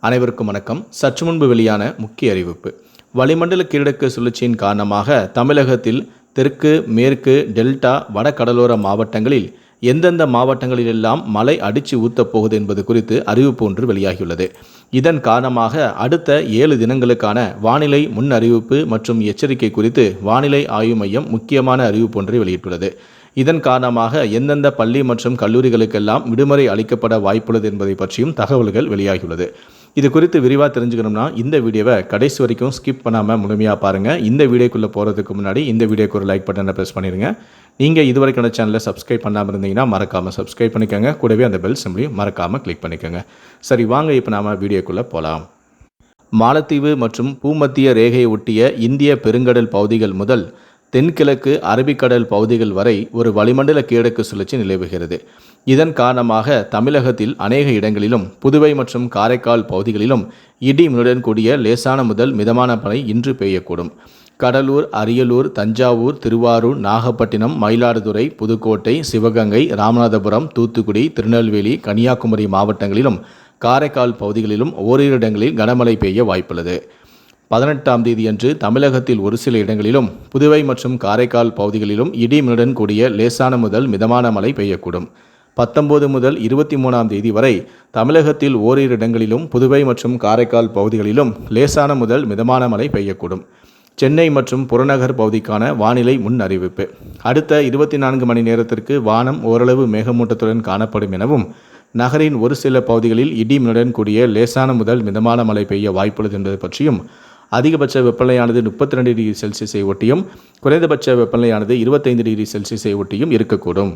அனைவருக்கும் வணக்கம். சற்று முன்பு வெளியான முக்கிய அறிவிப்பு. வளிமண்டல கீழடுக்கு சுழற்சியின் காரணமாக தமிழகத்தில் தெற்கு மேற்கு டெல்டா வட கடலோர மாவட்டங்களில் எந்தெந்த மாவட்டங்களிலெல்லாம் மழை அடித்து ஊத்தப் போகுது என்பது குறித்து அறிவிப்பு ஒன்று வெளியாகியுள்ளது. இதன் காரணமாக அடுத்த ஏழு தினங்களுக்கான வானிலை முன் அறிவிப்பு மற்றும் எச்சரிக்கை குறித்து வானிலை ஆய்வு மையம் முக்கியமான அறிவிப்பு ஒன்றை வெளியிட்டுள்ளது. இதன் காரணமாக எந்தெந்த பள்ளி மற்றும் கல்லூரிகளுக்கெல்லாம் விடுமுறை அளிக்கப்பட வாய்ப்புள்ளது என்பதை பற்றியும் தகவல்கள் வெளியாகியுள்ளது. இது குறித்து விரிவாக தெரிஞ்சுக்கணும்னா இந்த வீடியோவை கடைசி வரைக்கும் ஸ்கிப் பண்ணாமல் முழுமையாக பாருங்கள் இந்த வீடியோக்குள்ளே போகிறதுக்கு முன்னாடி இந்த வீடியோக்கு ஒரு லைக் பட்டனை ப்ரெஸ் பண்ணிடுங்க நீங்கள் இதுவரைக்கான சேனலை சப்ஸ்கிரைப் பண்ணாமல் இருந்தீங்கன்னா மறக்காமல் சப்ஸ்கிரைப் பண்ணிக்கோங்க. கூடவே அந்த பெல் சிம்லையும் மறக்காமல் கிளிக் பண்ணிக்கோங்க. சரி வாங்க இப்போ நாம் வீடியோக்குள்ளே போகலாம் மாலத்தீவு மற்றும் பூமத்திய ரேகையை ஒட்டிய இந்திய பெருங்கடல் பகுதிகள் முதல் தென்கிழக்கு அரபிக்கடல் பகுதிகள் வரை ஒரு வளிமண்டல கீழக்கு சுழற்சி நிலவுகிறது. இதன் காரணமாக தமிழகத்தில் அநேக இடங்களிலும் புதுவை மற்றும் காரைக்கால் பகுதிகளிலும் இடி மின்னுடன் கூடிய லேசான முதல் மிதமான மழை இன்று பெய்யக்கூடும். கடலூர் அரியலூர் தஞ்சாவூர் திருவாரூர் நாகப்பட்டினம் மயிலாடுதுறை புதுக்கோட்டை சிவகங்கை ராமநாதபுரம் தூத்துக்குடி திருநெல்வேலி கன்னியாகுமரி மாவட்டங்களிலும் காரைக்கால் பகுதிகளிலும் ஓரிரு இடங்களில் கனமழை பெய்ய வாய்ப்புள்ளது. பதினெட்டாம் தேதியன்று தமிழகத்தில் ஒரு சில இடங்களிலும் புதுவை மற்றும் காரைக்கால் பகுதிகளிலும் இடி மின்னுடன் கூடிய லேசான முதல் மிதமான மழை பெய்யக்கூடும். பத்தொன்பது முதல் இருபத்தி மூணாம் தேதி வரை தமிழகத்தில் ஓரிரு இடங்களிலும் புதுவை மற்றும் காரைக்கால் பகுதிகளிலும் லேசான முதல் மிதமான மழை பெய்யக்கூடும். சென்னை மற்றும் புறநகர் பகுதிக்கான வானிலை முன் அறிவிப்பு. அடுத்த இருபத்தி நான்கு மணி நேரத்திற்கு வானம் ஓரளவு மேகமூட்டத்துடன் காணப்படும் எனவும் நகரின் ஒரு சில பகுதிகளில் இடிமின்னுடன் கூடிய லேசான முதல் மிதமான மழை பெய்ய வாய்ப்புள்ளது என்பது பற்றியும் அதிகபட்ச வெப்பநிலையானது முப்பத்தி ரெண்டு டிகிரி செல்சியஸை ஒட்டியும் குறைந்தபட்ச வெப்பநிலையானது இருபத்தைந்து டிகிரி செல்சியஸை ஒட்டியும் இருக்கக்கூடும்.